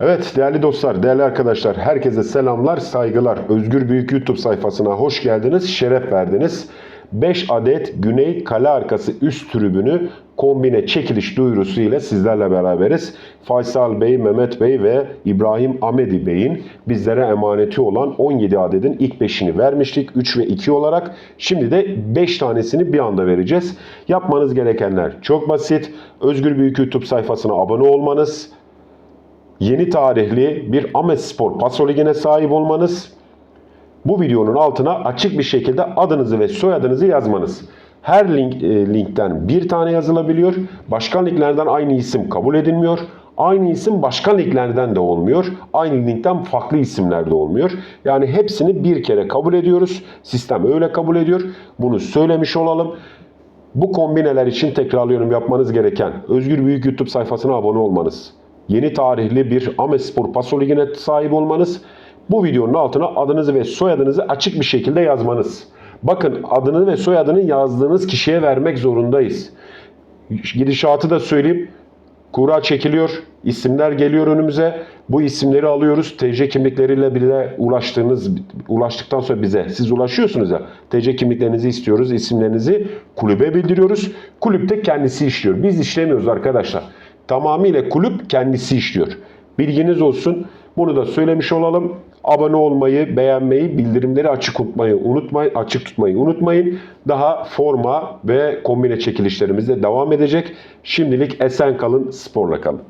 Evet değerli dostlar, değerli arkadaşlar, herkese selamlar, saygılar. Özgür Büyük YouTube sayfasına hoş geldiniz, şeref verdiniz. 5 adet Güney Kale Arkası üst tribünü kombine çekiliş duyurusu ile sizlerle beraberiz. Faysal Bey, Mehmet Bey ve İbrahim Amedi Bey'in bizlere emaneti olan 17 adedin ilk 5'ini vermiştik. 3 ve 2 olarak. Şimdi de 5 tanesini bir anda vereceğiz. Yapmanız gerekenler çok basit. Özgür Büyük YouTube sayfasına abone olmanız, yeni tarihli bir Ames Spor Paso Ligi'ne sahip olmanız, bu videonun altına açık bir şekilde adınızı ve soyadınızı yazmanız. Her link, e, linkten bir tane yazılabiliyor. Başka linklerden aynı isim kabul edilmiyor. Aynı isim başka linklerden de olmuyor. Aynı linkten farklı isimler de olmuyor. Yani hepsini bir kere kabul ediyoruz. Sistem öyle kabul ediyor. Bunu söylemiş olalım. Bu kombineler için tekrarlıyorum yapmanız gereken Özgür Büyük YouTube sayfasına abone olmanız. Yeni tarihli bir Amespor Paso Ligi'ne sahip olmanız. Bu videonun altına adınızı ve soyadınızı açık bir şekilde yazmanız. Bakın adını ve soyadını yazdığınız kişiye vermek zorundayız. Gidişatı da söyleyeyim. Kura çekiliyor. isimler geliyor önümüze. Bu isimleri alıyoruz. TC kimlikleriyle bile ulaştığınız ulaştıktan sonra bize siz ulaşıyorsunuz ya. TC kimliklerinizi istiyoruz, isimlerinizi kulübe bildiriyoruz. Kulüp de kendisi işliyor. Biz işlemiyoruz arkadaşlar. Tamamıyla kulüp kendisi işliyor. Bilginiz olsun. Bunu da söylemiş olalım. Abone olmayı, beğenmeyi, bildirimleri açık tutmayı unutmayın, açık tutmayı unutmayın. Daha forma ve kombine çekilişlerimiz de devam edecek. Şimdilik esen kalın, sporla kalın.